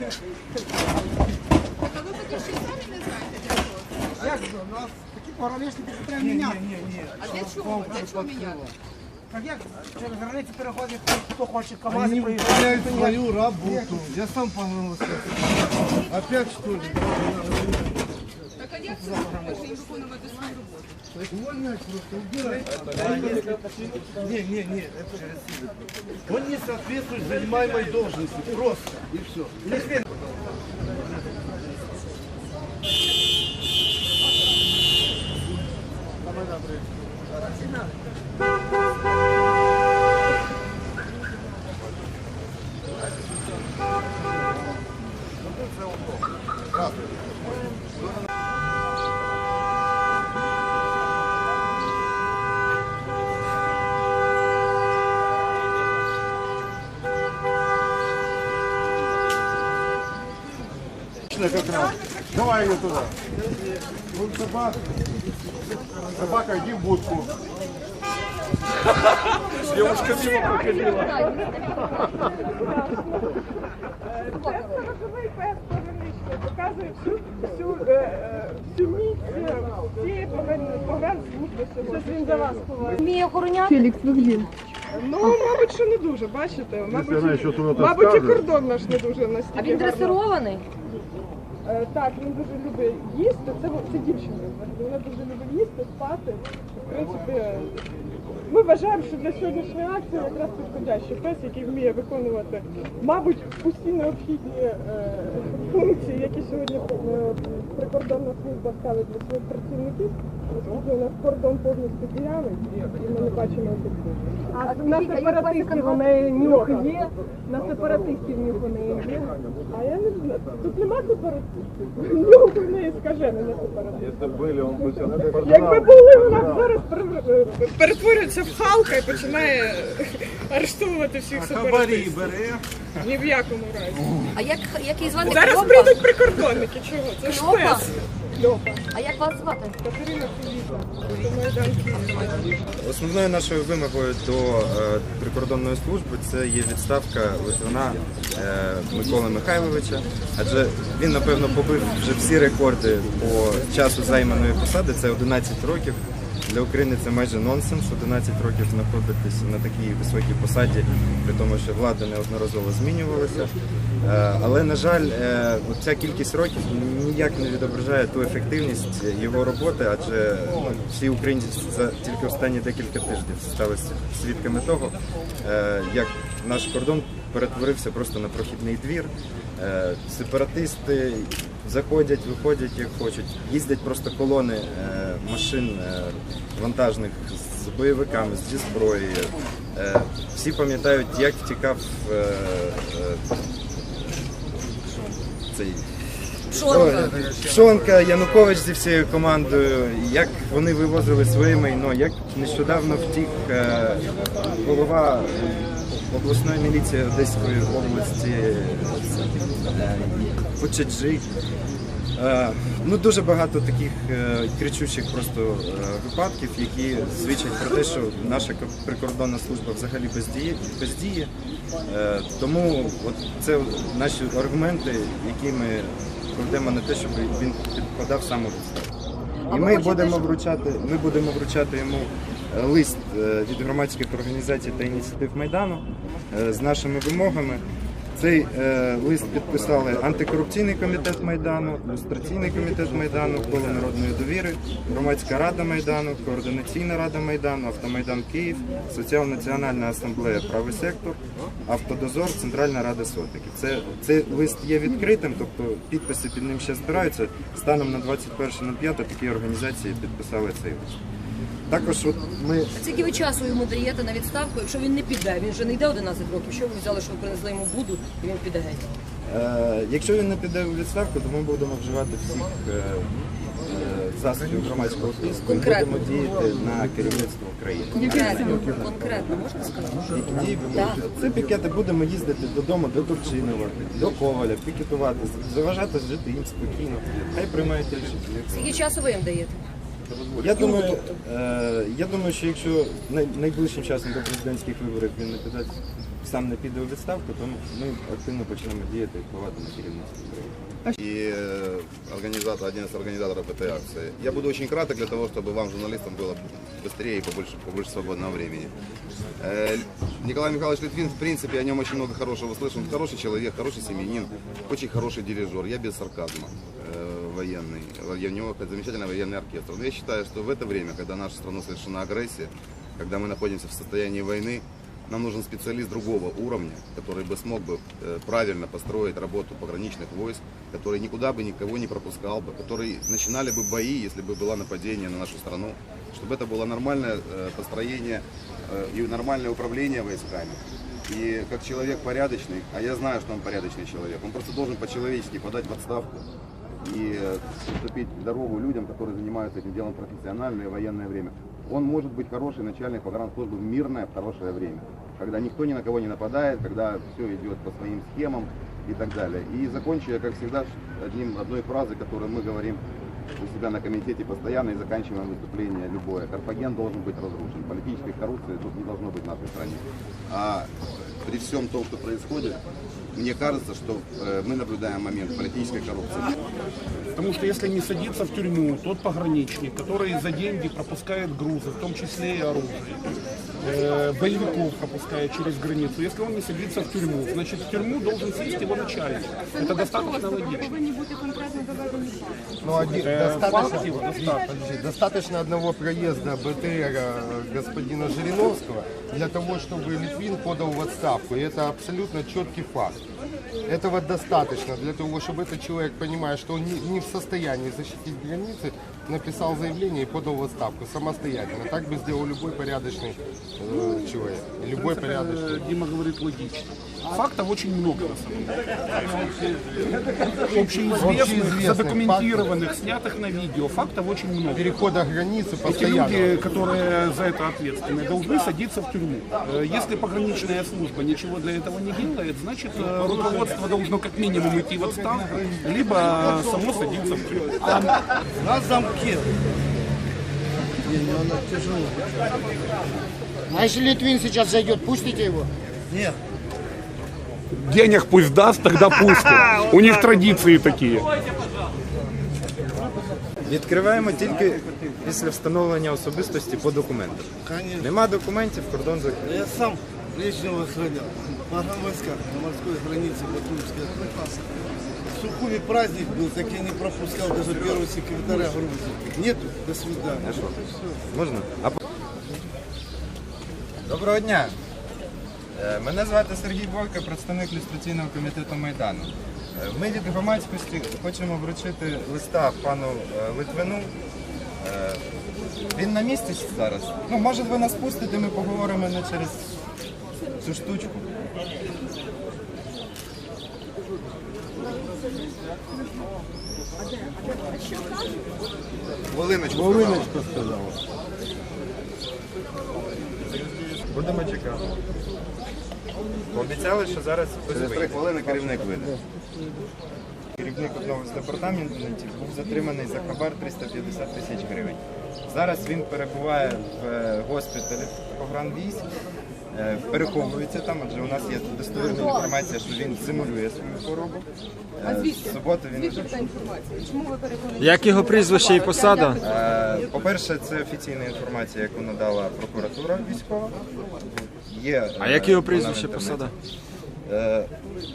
А ви поки ще самі не знаєте для чого? Як же? У нас такі пограничники треба міняти. А для чого? Для чого міняти? Так як через границю переходять, хто хоче КАМАЗи Они приїжджають. выполняют свою работу. Я сам понравился. Опять что ли? Так а як це допоможе їм виконувати свою роботу? Увольняют просто, убирать. Не, не, не, это Он не соответствует занимаемой должности. Просто. И все. Как раз. Давай ее туда. Вон собака. Собака, иди в будку. Девушка мимо проходила. Показує всю, всю, всю цієї погран- погранслужби він за вас ховає. Вміє охороняти? Фелікс Вигвін. Ну, мабуть, що не дуже, бачите? Мабуть, мабуть і кордон наш не дуже настільки. А він дресирований? Так, він дуже любить їсти. Це, це дівчина. Вона дуже любить їсти, спати. В принципі, ми вважаємо, що для сьогоднішньої акції якраз підходящий пес, який вміє виконувати, мабуть, усі необхідні е, функції, які сьогодні е, прикордонна служба ставить для своїх працівників. Оскільки у нас кордон повністю діяльний, і ми не бачимо ефективності. А на сепаратистів у неї нюх є, на сепаратистів нюх у неї є. А я не знаю, тут нема сепаратистів. Нюх у неї скажений на сепаратистів. Это были, он бы тебя Якби були, вона б зараз пере- перетворюється в Халка і починає арештовувати всіх сепаратистів. бере. Ні в якому разі. А як, як її звати? Зараз Кльопа? прийдуть прикордонники. Чого? Це ж Кльопа? пес. Льопа. А як вас звати? Катерина Києва. Основною нашою вимогою до е, прикордонної служби це є відставка Литвина е, Миколи Михайловича, адже він напевно побив вже всі рекорди по часу займаної посади. Це 11 років. Для України це майже нонсенс. 11 років знаходитися на такій високій посаді, при тому, що влада неодноразово змінювалася. Е, Але на жаль, е, ця кількість років ніяк не відображає ту ефективність його роботи, адже ну, всі українці за тільки останні декілька тижнів стали свідками того, е, як наш кордон перетворився просто на прохідний двір. Сепаратисти заходять, виходять як хочуть, їздять просто колони машин вантажних з бойовиками, зі зброєю. Всі пам'ятають, як втікав цей Пшонка. Пшонка, Янукович зі всією командою, як вони вивозили своє майно, як нещодавно втік е, голова обласної міліції Одеської області е, Почеджи. Е, Ну, дуже багато таких е, кричучих просто е, випадків, які свідчать про те, що наша прикордонна служба взагалі бездіє. бездіє. Тому от це наші аргументи, які ми кладемо на те, щоб він підпадав саме в. І ми будемо вручати, ми будемо вручати йому лист від громадських організацій та ініціатив Майдану з нашими вимогами. Цей е, лист підписали антикорупційний комітет Майдану, люстраційний комітет Майдану, коло народної довіри, громадська рада Майдану, координаційна рада Майдану, Автомайдан Київ, Соціал-національна асамблея Правий сектор, Автодозор, Центральна рада сотників. Це цей лист є відкритим, тобто підписи під ним ще збираються. Станом на 21.05 такі організації підписали цей лист. Також от ми Скільки ви часу йому даєте на відставку, якщо він не піде? Він вже не йде 11 років. Що ви взяли, що ви принесли йому буду, і він піде геть? Е, Якщо він не піде у відставку, то ми будемо вживати всіх е, е, засобів громадського тиску і Конкретно. будемо діяти на керівництво України. Конкретно, конкретно, можна сказати? Які дії ви можете? Це пікети будемо їздити додому до Турчинова, до Коваля, пікетувати, заважати жити їм спокійно. Хай приймають рішення. Скільки часу ви їм даєте? Я думаю, е, я думаю, що якщо най- найближчим часом до президентських виборів він не піде, сам не піде у відставку, то ми активно почнемо діяти і впливати на керівництво України. и э, организатор, один из организаторов этой акции. Я буду очень краток для того, чтобы вам, журналистам, было быстрее и побольше, побольше свободного времени. Э, Николай Михайлович Литвин, в принципе, о нем очень много хорошего слышим. Хороший человек, хороший семьянин, очень хороший дирижер. Я без сарказма э, Военный. У него замечательный военный оркестр. Но я считаю, что в это время, когда наша страна совершена агрессия, когда мы находимся в состоянии войны, нам нужен специалист другого уровня, который бы смог бы э, правильно построить работу пограничных войск, который никуда бы никого не пропускал бы, который начинали бы бои, если бы было нападение на нашу страну, чтобы это было нормальное э, построение э, и нормальное управление войсками. И как человек порядочный, а я знаю, что он порядочный человек, он просто должен по-человечески подать в отставку и уступить дорогу людям, которые занимаются этим делом профессионально и военное время. Он может быть хороший начальник погранслужбы в мирное, хорошее время, когда никто ни на кого не нападает, когда все идет по своим схемам и так далее. И закончу как всегда, одним, одной фразой, которую мы говорим у себя на комитете постоянно и заканчиваем выступление любое. Карфаген должен быть разрушен. Политической коррупции тут не должно быть в нашей стране. А при всем том, что происходит, мне кажется, что э, мы наблюдаем момент политической коррупции. Потому что если не садится в тюрьму тот пограничник, который за деньги пропускает грузы, в том числе и оружие, э, боевиков пропускает через границу, если он не садится в тюрьму, значит в тюрьму должен сесть его начальник. Это достаточно логично. Ну, один, Э, достаточно. Подожди, достаточно одного проезда БТРа господина Жириновского для того, чтобы Литвин подал в отставку. И это абсолютно четкий факт. Этого достаточно для того, чтобы этот человек, понимая, что он не, не в состоянии защитить границы, написал заявление и подал в отставку самостоятельно. Так бы сделал любой порядочный э, человек. Любой порядочный. Э, Дима говорит логично. Фактов очень много на самом деле. Общеизвестных, задокументированных, снятых на видео. Фактов очень много. Перехода границы Эти постоянно. люди, которые за это ответственны, должны садиться в тюрьму. Э, Если пограничная служба ничего для этого не делает, значит э, руководство должно как минимум идти в отставку, либо само садиться в тюрьму. На замке. А если Литвин сейчас зайдет, пустите его? Нет. Денег пусть даст, тогда пустят. У них традиции такие. Відкриваємо тільки після встановлення особистості по документах. Нема документів, кордон закритий. Я сам лично охранял. Погранвойска на морской границе Батумской. В Сухуми праздник был, так я не пропускал даже первого секретаря Грузии. Нету, до свидания. Можна? Доброго дня. Е, Мене звати Сергій Бойко, представник люстраційного комітету Майдану. Е, Ми від громадськості хочемо вручити листа пану е, Литвину. Е, Він на місці зараз. Ну, може ви нас пустите, ми поговоримо не через цю штучку. Хвилиночку. Хвилиночку. Будемо чекати. Обіцяли, що зараз хтось Через вийде. три хвилини керівник вийде. Керівник одного з департаментів був затриманий за хабар 350 тисяч гривень. Зараз він перебуває в е, госпіталі погранвійськ, е, переховується там, адже у нас є достовірна інформація, що він симулює свою хворобу. А Е, звідки? З суботи він Звідки вже. та інформація? Чому ви переконані? Як його прізвище і посада? Е, По-перше, це офіційна інформація, яку надала прокуратура військова. Є, А е, як його вона в прізвище інтернеті. посада? Е,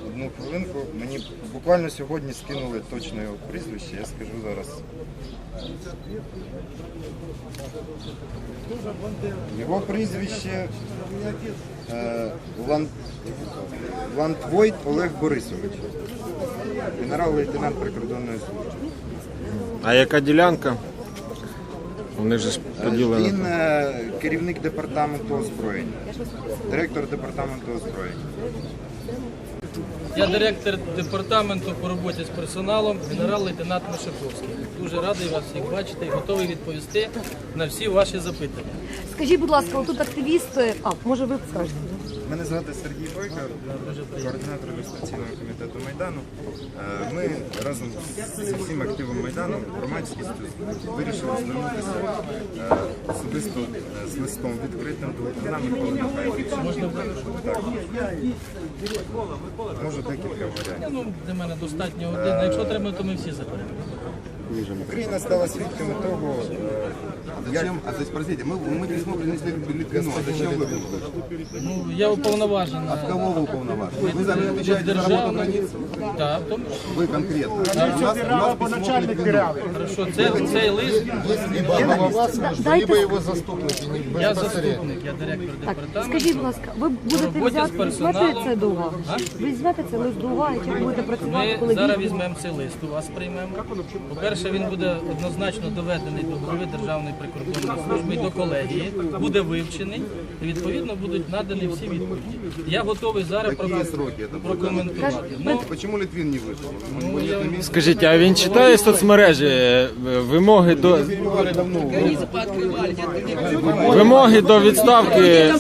Одну хвилинку, мені буквально сьогодні скинули точно його прізвище, я скажу зараз. Його прізвище. Лантвойт Олег Борисович, генерал-лейтенант прикордонної служби. А яка ділянка? Же ж Е. Він е, керівник департаменту озброєння, директор департаменту озброєння. Я директор департаменту по роботі з персоналом, генерал-лейтенант Мишаковський. Дуже радий вас всіх бачити і готовий відповісти на всі ваші запитання. Скажіть, будь ласка, отут активісти. А, може ви скажете? Мене звати Сергій Бойко, координатор ілюстраційного комітету Майдану. Е, Ми разом зі всім активом Майдану, громадськістю, вирішили звернутися е, особисто е, з листом відкритим до Миколи Михайловича. Можу декілька варіантів. Ну, для мене достатньо один. Якщо треба, то ми всі заберемо. Україна стала свідками того, е, А зачем, а то есть, простите, мы, мы письмо принесли к Литвину, а зачем вы пришли? Ну, я уповноважений. От кого вы уполномочены? Вы за- вы отвечаете за работу Державна. границ? Так, в тому Вы конкретно. У нас, у нас Або письмо к начальник Литвину. диряви. Хорошо, це, цей лист. Есть либо голова службы, либо его заступники. не Я безпосередньо. заступник, я директор департаменту. Скажіть, будь ласка, ви будете роботі з взяти візьмете персоналом. це до уваги? А? Ви візьмете це лист до уваги, чи ви будете працювати Ми коли зараз військо- візьмемо цей лист, у вас приймемо. По-перше, він буде однозначно доведений до голови Державної прикордонної служби до колегії, буде вивчений і відповідно будуть надані всі відповіді. Я готовий зараз прокоментувати. Ну, Почему Литвин не ну, я- Скажіть, а він читає соцмережі е, вимоги до вимоги до відставки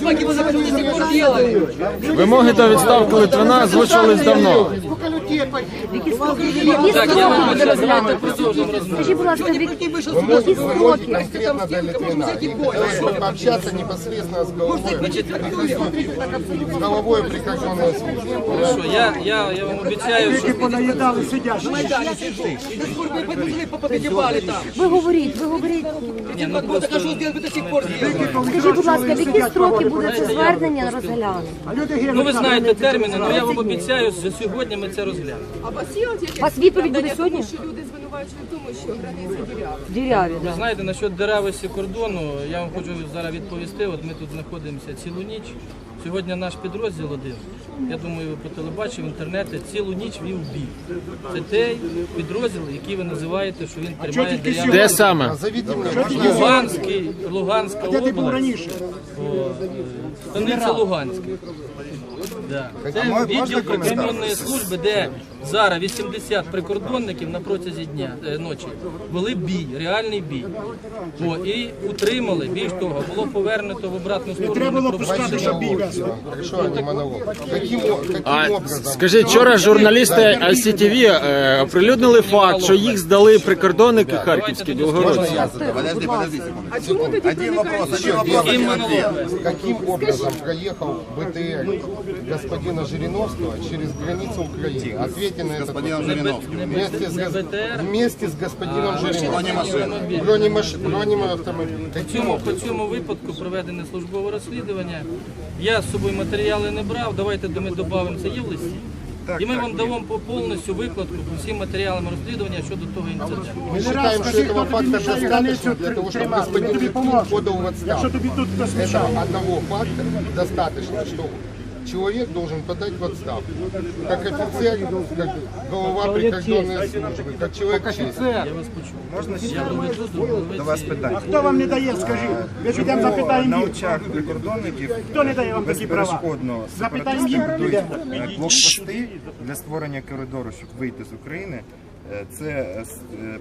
вимоги до відставки Литвина озвучувались давно. Які строки, які Так, я строки вам буде зараз розглянути? продовжимо розмову. Скажіть, будь ласка, в які Вы які можете, вы можете строки? конкретно до Литвина и э, пообщаться непосредственно с головой, с головой прикордонной службы. Хорошо, я, я, я вам обіцяю, що Понаїдали сидячі. Ви говоріть, ви говоріть. Ні, ну просто Скажіть, будь ласка, в які строки буде це звернення розглянути? А люди гинуть. ну ви знаєте терміни, але я вам обіцяю, що сьогодні ми це розглянемо. У вас відповідь буде сьогодні? тому що люди звинувачують в тому, що границі діряві. Діряві, Ви да. знаєте, насчет деравості кордону, я вам хочу зараз відповісти. От ми тут знаходимося цілу ніч. Сьогодні наш підрозділ один. Я думаю, ви по телебаченню, в інтернеті цілу ніч вів бій. Це той підрозділ, який ви називаєте, що він тримає дерев'яну. Де саме? Луганський, Луганська Де ти був область, раніше? станиця Луганська. Да. Це відділ прикордонної служби, де зараз 80 прикордонників на протязі дня е, ночі вели бій, реальний бій. О, і утримали. Більш того, було повернуто в обратну сторону. треба було пускати, щоб бій вести. Хорошо, не монолог. Каким, о- каким А образом? скажіть, вчора журналісти ICTV е, оприлюднили факт, що їх здали прикордонники харківські білгородці. Подожди, подожди. А чому тоді Один вопрос, один вопрос. Каким образом проехал БТР господина Жириновского через границу Украины? Ответьте на этот Господином вопрос. Жириновским. Вместе с, Не гос- БТР? вместе с господином Жириновским. Бронемашина. Бронемаш... Бронеавтомобиль. По Каким цьому, по образом? цьому випадку проведене службове розслідування. Я з собою матеріали не брав. Давайте ми додамо це є в листі. І ми вам дамо по повністю викладку по всім матеріалам розслідування щодо того ініціативу. Мы считаем, что скажи, этого кто тобі факта мешає достаточно границю для того, чтобы тримати? господин Тобі Литвин поможе. подал в Якщо отставку. тобі тут хтось мішає. Этого одного факта достаточно, что человек должен подать в отставку. Как офицер, как голова прикордонной службы, как человек вас можна ще до вас питання? Хто вам не дає, скажіть? Ви підемо на запитаємо їх. очах прикордонників Хто не дає вам такі права? безперешкодно сепаратисти будують е, блокпости для створення коридору, щоб вийти з України. Е, Це е, е,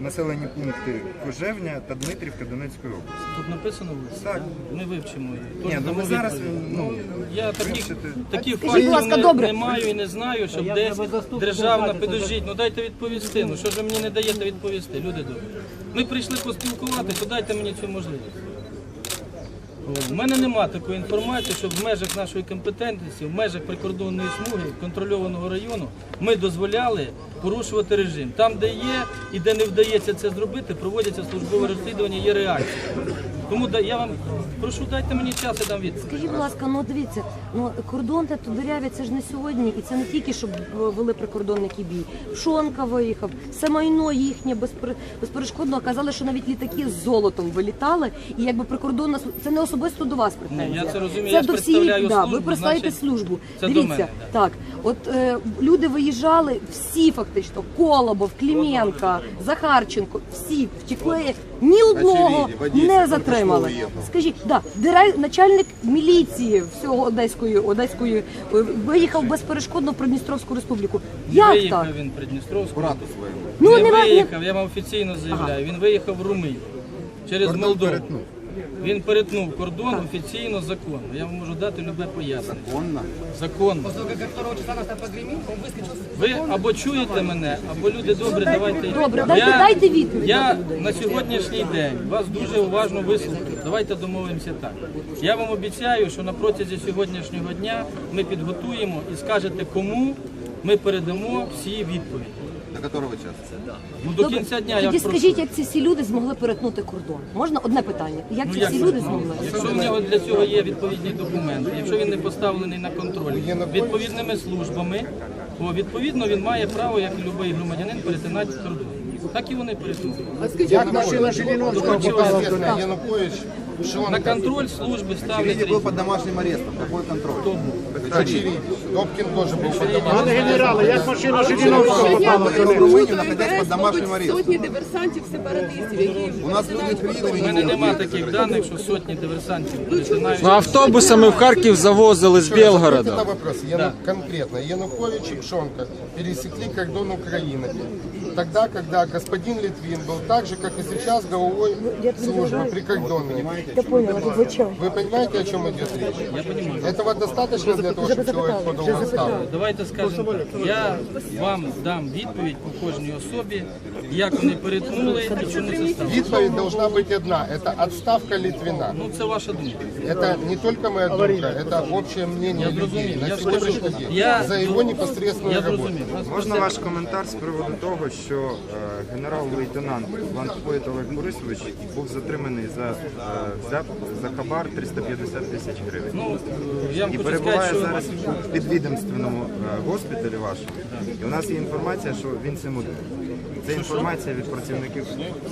населені пункти Кожевня та Дмитрівка Донецької області. Тут написано в листі? Так. Ми вивчимо її. Ні, ну дамо зараз, ну, я таких, таких фактів не, добре. не маю і не знаю, щоб десь державна підождіть. Ну дайте відповісти. Ну що ж ви мені не даєте відповісти, люди добрі. Ми прийшли поспілкуватися, то дайте мені цю можливість. У мене нема такої інформації, що в межах нашої компетентності, в межах прикордонної смуги контрольованого району ми дозволяли порушувати режим. Там, де є і де не вдається це зробити, проводяться службове розслідування, є реакція. Тому я вам прошу, дайте мені час, я дам відповідь. Скажіть, будь ласка, ну дивіться, ну кордон та диряві це ж не сьогодні, і це не тільки щоб вели прикордонники бій. Пшонка виїхав, все майно їхнє безпер- безперешкодно. Казали, що навіть літаки з золотом вилітали, і якби прикордонна це не особисто до вас претензія. Ні, я це розумію, Це я до всієї да, ви представляєте значить, службу. це до Дивіться, мене, так, от е, люди виїжджали всі фактично. Колобов, Клименко, Захарченко, всі втекли. Ні одного не затримали. Скажіть, да, дирай- начальник міліції всього Одеської, Одеської е, виїхав безперешкодно в Придністровську республіку. Не Як виїхав так? він в Придністровську. Ну, не не ва- не- виїхав, я вам офіційно заявляю. Він виїхав в Румунію через Молдову. перетнув. Він перетнув кордон офіційно законно. Я вам можу дати любе пояснення. Законно? Законно. Ви або чуєте мене, або люди добрі, давайте. Добре, дайте- дайте відповідь Я на на сьогоднішній день вас дуже уважно вислухаю. Давайте домовимося так. Я вам обіцяю, що на протязі сьогоднішнього дня ми підготуємо і скажете, кому ми передамо всі відповіді. До которого часа? Ну, до Добре, кінця дня я Тоді прошу. скажіть, як ці всі люди змогли перетнути кордон? Можна одне питання? Як Ну, ці як всі це? люди змогли? Якщо в нього для цього є відповідні документи, якщо він не поставлений на контроль відповідними службами, то відповідно він має право, як і будь-який громадянин, перетинати кордон. Так і вони перетнули. Як машина Жириновського попала Янукович? На контроль служби ставлять. был под домашним арестом. Какой контроль? Очевидно. Добкин тоже был под домашним Пане генерале, як машина Жириновського попала до в них? Румынию, находясь под домашним арестом. Сотні диверсантів, сепаратистів, які У нас люди приедали, У мене немає таких даних, що сотні диверсантів перетинають. Ну, автобусами в Харків завозили з Еще раз, Белгорода. Это вопрос. Яну- Конкретно. Янукович и Пшонка пересекли кордон Украины. Тогда, когда господин Литвин был так же, как и сейчас, головой службы прикордонной. Я поняла, вибачаю. Вы понимаете, о чем идет речь? Я понимаю. Этого достаточно для того, чтобы человек подал в отставку? Давайте скажемо так. Я вам дам відповідь по кожній особі, як вони перетнули і чому це сталося. Відповідь должна быть одна. Это отставка Литвина. Ну це ваша думка. Это не только моя думка, это общее мнение Я людей зрозумів. на Я сегодняшний скажу, день я- за его непосредственную Я работу. зрозумів. Вас Можна це- ваш коментар з приводу того, що е, генерал-лейтенант Ланкоїт Олег Борисович був затриманий за, е, взят, за хабар 350 тисяч гривень. Ну, і перебуває що зараз у підвідомственному е, госпіталі вашому. І у нас є інформація, що він симулює. Це інформація від працівників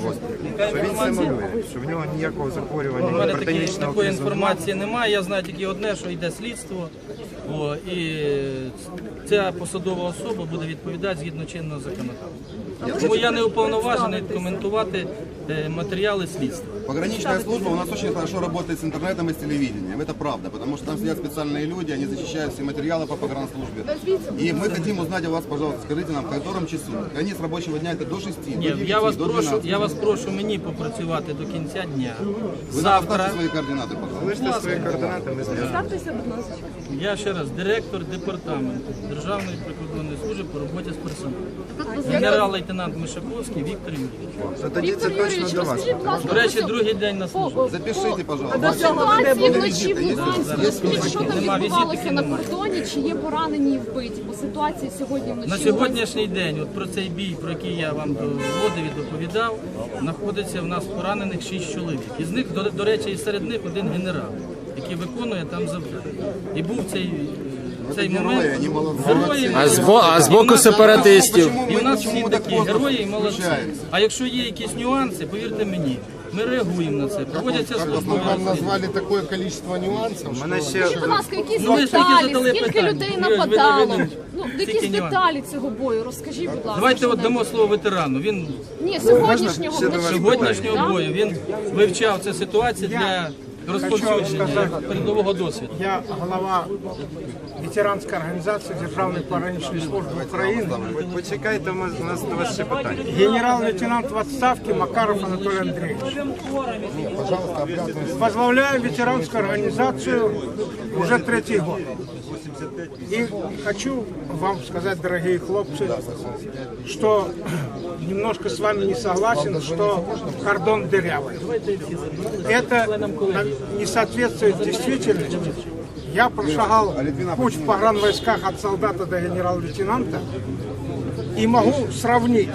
госпіталю. Що він симулює, що в нього ніякого У захворювання мене такі, гіпертонічного такої інформації немає. Я знаю тільки одне, що йде слідство. О, і ця посадова особа буде відповідати згідно чинного законодавства. Тому я не уповноважений коментувати е, матеріали слідства. Пограничная служба у нас очень хорошо работает с интернетом и с телевидением. Это правда, потому что там сидят специальные люди, они защищают все материалы по погранслужбе. И мы хотим узнать у вас, пожалуйста, скажите нам, в котором часу? Конец рабочего дня это до 6, до Ні, 9, я вас до прошу, 12. я вас прошу мені попрацювати до кінця дня. Вы нам Завтра оставьте свои координаты, пожалуйста. Залиште свої координати, ми зв'язаємо. Ставтеся, будь ласка. я ще раз директор департаменту Державної прикордонної служби по роботі з персоналом. Генерал-лейтенант Мишаковський Віктор Юрійович. То тоді це точно до вас. До речі, другий день на службі. Запишите, пожалуйста. Ситуації вночі в Луганську. Що там Нема відбувалося на кордоні, чи є поранені і вбиті? Бо ситуація сьогодні вночі. На сьогоднішній день, от про цей бій, про який я вам доводив і доповідав, знаходиться в нас поранених шість чоловік. Із них, до, до речі, і серед них один генерал, який виконує там завдання. І був цей, цей момент. герої. Герої, А з, бо, а з боку сепаратистів. І в нас всі такі герої і молодці. А якщо є якісь нюанси, повірте мені, ми реагуємо на це. Проводяться службові вы розслідування. назвали такое количество нюансов, У ще Будь ласка, якісь Ну, ви ж тільки деталі, скільки питання. людей Ви ж- нападало? Ну, якісь нюансів? деталі цього бою, розкажіть, будь ласка. Давайте от що дамо слово ветерану. Він Ні, сьогоднішнього вночі. сьогоднішнього бою він вивчав цю ситуацію для розповсюдження передового досвіду. Я голова ветеранської організації Державної пограничної служби України. Почекайте, у нас- до вас ще питання. Генерал-лейтенант в отставке Макаров Анатолий Андреевич. Пожалуйста, обратную Возглавляю ветеранскую организацию уже третий год. И хочу вам сказать, дорогие хлопцы, что немножко с вами не согласен, что кордон дырявый. Это на- не соответствует действительности. Я прошагал путь в погранвойсках от солдата до генерал-лейтенанта и могу сравнить,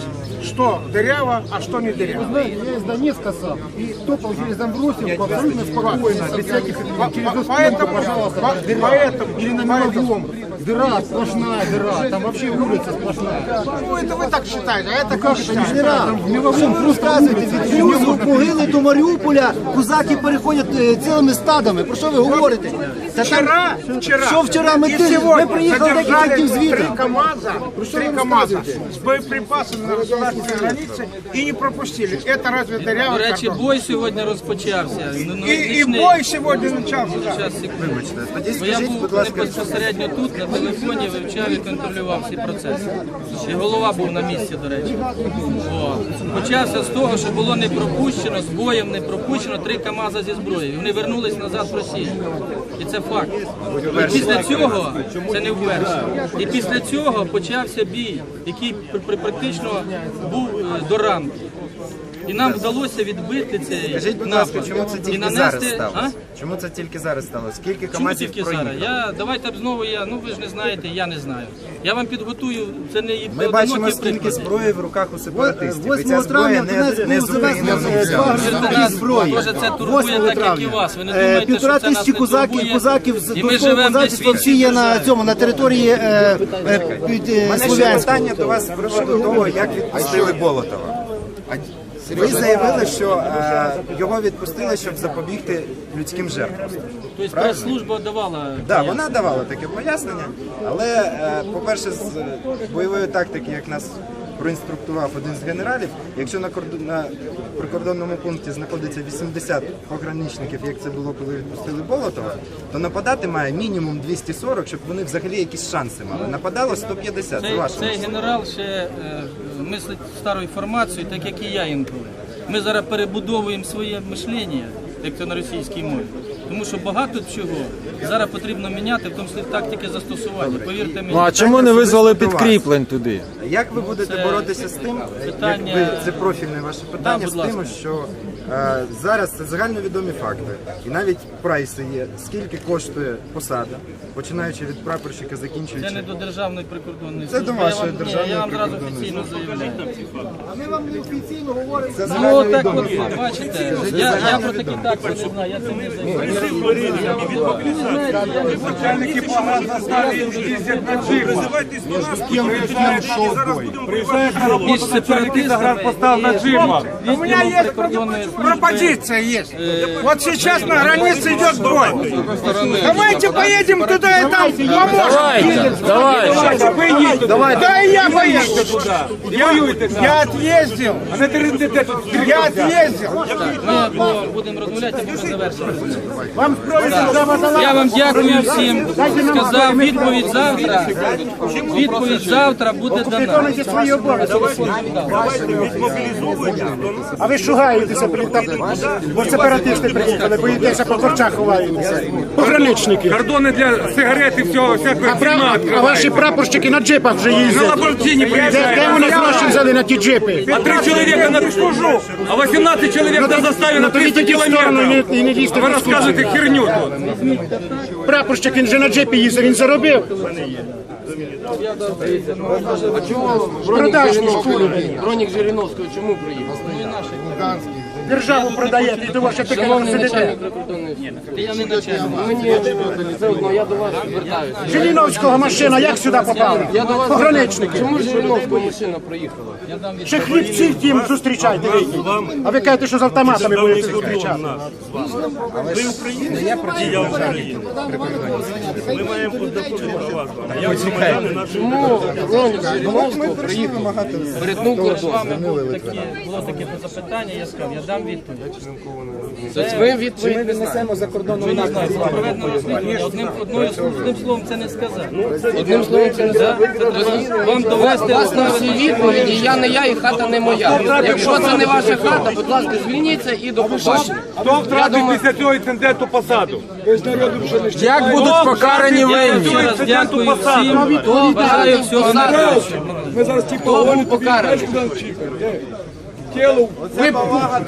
что дыряво, а что не дыряво. Я из Донецка сам. И топал через Амбросию абсолютно спокойно, без всяких через По- Поэтому, пожалуйста, по- дыра. поэтому, Или на Меловом. Дыра, сплошная дыра. Там вообще улица сплошная. Ну, это вы так считаете, а это Как как это считаете? не дыра? В Меловом вы розказуєте, від Фюзу могили до Маріуполя козаки переходять е, цілими стадами. Про що ви говорите? Та Вчера, там- вчера, Що вчора? Ми, и ти- сегодня ми приїхали декілька задержали днів звідти. три КАМАЗа, Про що три ви КАМАЗа розказуєте? с боеприпасами на государственной границе и не пропустили. Это разве До дырявый речі, кордон? бой сьогодні розпочався. Ну, ну, И, и річний- бой сегодня начался. да. Щас, секунду. Бо я був не безпосередньо тут, на телефоні вивчав і контролював всі процеси. І голова був на місці, до речі. О. Почався з того, що було не пропущено, з боєм не пропущено три КАМАЗа зі зброєю. Вони вернулись назад в Росію. І це факт. І після цього, це не вперше. І після цього почався бій, який пр- практично був е, до ранку. І нам вдалося відбити цей Скажіть, будь ласка, чому це тільки нанести- зараз сталося? Чому це тільки зараз сталося? Скільки Чому командів тільки зараз? проїхало? Я давайте б знову я. Ну ви ж не знаєте, я не знаю. Я вам підготую. Це не Ми бачимо, скільки зброї в руках у сепаратистів. І ця зброя не, не і не зброї. Може це турбує 8 так, як і травня. вас. Ви не Е, думаєте, Півтора що це нас тисячі не козаків, турбує? козаків з І ми донського живемо десь козацтва всі є на цьому, на території е, е, під е, У мене ще питання до вас з приводу того, як відпустили Болотова. Ви заявили, що е, його відпустили, щоб запобігти людським жертвам. Тобто прес-служба давала. Так, вона давала таке пояснення, але, е, по-перше, з е, бойової тактики, як нас проінструктував один з генералів, якщо на, на прикордонному пункті знаходиться 80 пограничників, як це було, коли відпустили Болотова, то нападати має мінімум 240, щоб вони взагалі якісь шанси мали. Нападало 150, це Цей, цей генерал ще е, мислить старою формацією, так як і я інколи. Ми зараз перебудовуємо своє мишлення, як це на російській мові. Тому що багато чого зараз потрібно міняти, в тому числі тактики застосування. Повірте мені. Ну а чому не визвали підкріплень туди? Як ви будете боротися з тим, питання- як ви, це профільне ваше питання, будь з тим, що зараз це загальновідомі факти, і навіть прайси є, скільки коштує посада, починаючи від прапорщика, закінчуючи. Це не до державної прикордонної Це до служби. вашої я вам, ні, державної Я вам зразу прикордонної офіційно заявляю. А ми вам неофіційно говоримо. Це Ну загальновідомі от, факти. бачите, я, я про такі тактики не знаю, я цим не займаюся. Начальники погранзастави їздять на джипах. Йшов бой? Приїжджають на роботу Між начальники сепаратистами загранпостав на джипах. У меня есть пропозиция есть. Вот сейчас на границе идет бой. Давайте поедем туда и там поможем. Давайте, давайте. Да и я поеду туда. Я, я отъездил. Я отъездил. Ми бо будемо розмовляти, а будемо завершити. Вам Я вам дякую всім. Сказав відповідь завтра. Відповідь завтра буде дана. виконуйте свої обов'язки. А ви шугаєтеся, бо сепаратисти приїхали, боїтеся по корчах ховаєтеся. Пограничники. Кордони для сигарет і всього, всякого А, а ваші прапорщики на джипах вже їздять. На Ламборджині Де, приїжджають. де вони гроші взяли на ті джипи? А три чоловіка на служу, а 18 чоловік на заставі на Ну, то 300 відійдіть в сторону кілометрів. не- і не лізьте Ви в дискусію. розказуєте херню тут. Прапорщик, він же на джипі їздив, він заробив. Продажні шкури. Бронік Жириновського чому приїхав? Державу продаєте, і того, що таке Шановний сидите. начальник. Я не начальник. Мені все одно, я до вас звертаюся. Жириновського машина як сюди попала? Я до вас Пограничники. Чому Жириновського машина проїхала? Ще хлібців тим зустрічайте. ви. А ви кажете, що з автоматами будете зустрічати. Ви Україна? Я України. Ми маємо познайомитися вас. Я громадяни нашої Чому Бронік Жириновського приїхав? Перетнув кордон. таке, було таке запитання, я сказав, я дам відповідь. Тобто ви відповідь не знаєте. за кордоном Ви не знаєте, проведено розслідування. Одним, одною, одним словом це не сказав. Одним словом, це не Да? сказати. Вам довести Вас на всі відповіді, я не я і хата не моя. Якщо це не ваша хата, будь ласка, звільніться і до побачення. Хто втратив після цього інциденту посаду? Як будуть покарані винні? дякую всім. Бажаю всього найкращого. Хто був покараний? Ви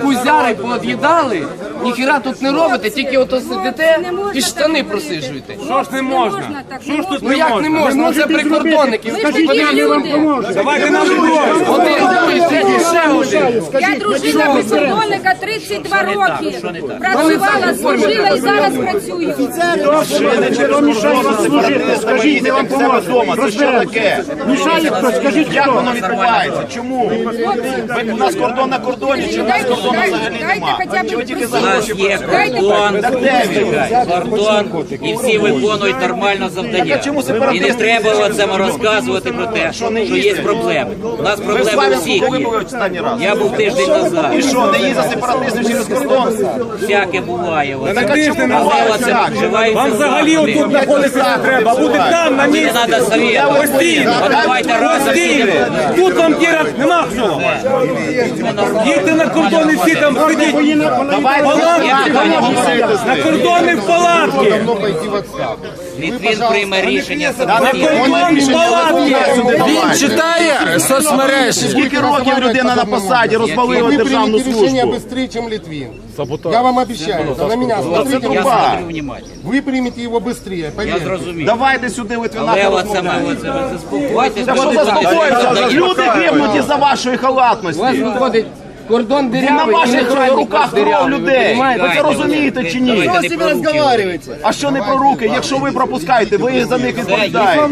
кузяри поод'їдали, ніхіра тут не робите, тільки ото сидите і штани просижуєте. Що ж не можна? Що ж тут Ну як не можна? Ну це прикордонники. Скажіть, ми вам. Давайте нам допоможемо. Один, другий, третій, ще один. Я дружина прикордонника 32 роки. Працювала, служила і зараз працюю. Хто мішає вам служити? Скажіть, вам поможемо. Розберемося. Мішає хтось, скажіть, хто? відбувається? Чому? Ви у нас кордон на кордоні, чи в нас кордону взагалі нема? Чого тільки за У нас гроші є працюють? кордон, Так де він? кордон, і всі виконують нормально завдання. І не треба цьому розказувати про те, що є проблеми. У нас Ви проблеми всіх Славянську коли є. були останній раз? Я був тиждень назад. І що, не їздять сепаратисти через кордон? Всяке буває. оце. Так а чому Але буває оце вживаються Вам взагалі заходи. отут знаходитися не треба, бути там, на Мені місці. треба. Постійно. От давайте разом Постійно. Тут вам тірати нема хто. Їдьте на кордони, всі там сидіть. Палатки. На кордони в палатки. Літвін прийме рішення На кордони кордон в палатки. Він читає соцмережі. Скільки років людина на посаді розвалила Вы державну службу? Рішення швидше, ніж чем Литвин. Я вам обещаю, это на меня смотрите. Це Я труба. смотрю внимательно. Вы примете его быстрее, Я поверьте. зрозумів. Давайте сюди Литвина Але оце ми порозмовляємо. оце ви заспокойтесь. Та що будете заспокоїться? далі. Люди гибнуть із-за вашої У вас халатності. виходить кордон На дирявий і ваших начальник руках ваш кров дирявий. людей. Ви це Давайте, розумієте чи ні? давайте не про руки. А що не про руки? Якщо ви пропускаєте, ви за них відповідаєте.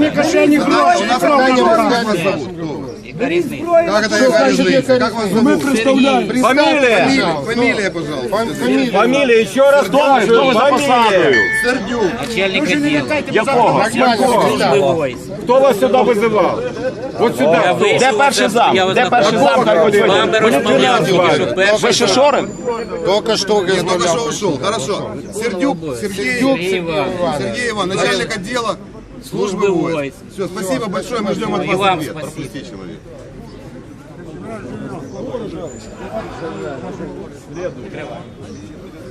Яка різниця? Как это яка різниця? Как вас зовут? Мы представляем. Фамилия? Фамилия, пожалуйста. Фамилия. Фамілія, ще раз хто ви, хто ви за посадою? Сердюк. Начальник відділу. Якого? Служби войск. Хто вас сюди визивав? От сюди. Я вийшов, Де перший оце зам? я вас Де перший знаходжу. зам? Хай З ходить. вами розмовляв тільки що перший. Ви Шишорин? Только что Нет, только что размовлял. ушел. Хорошо. Сердюк, Сергей, Сергей Иванович. Сергей Иван, начальник отдела службы Службы войск. войск. Все, спасибо большое, мы ждем от И вас вам ответ. спасибо. Пропусти человека.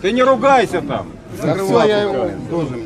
Ти не ругайся там. Все, я его должен.